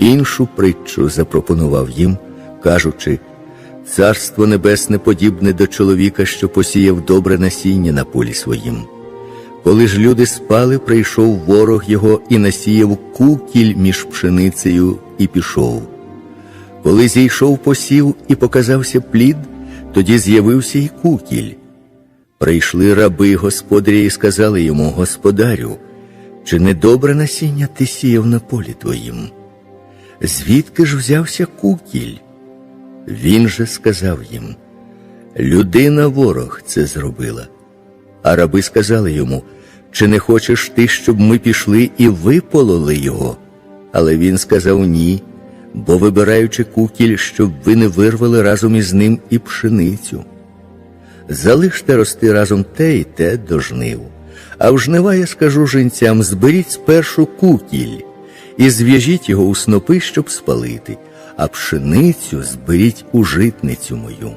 Іншу притчу запропонував їм, кажучи, Царство Небесне подібне до чоловіка, що посіяв добре насіння на полі своїм. Коли ж люди спали, прийшов ворог його і насіяв кукіль між пшеницею і пішов. Коли зійшов посів і показався плід, тоді з'явився й кукіль. Прийшли раби господаря і сказали йому, Господарю, чи не добре насіння ти сіяв на полі твоїм? Звідки ж взявся кукіль? Він же сказав їм, Людина ворог це зробила. А раби сказали йому, чи не хочеш ти, щоб ми пішли і випололи його? Але він сказав ні, бо вибираючи кукіль, щоб ви не вирвали разом із ним і пшеницю. Залиште рости разом те і те до жнив. А в жнива я скажу жінцям: зберіть спершу кукіль і зв'яжіть його у снопи, щоб спалити, а пшеницю зберіть у житницю мою.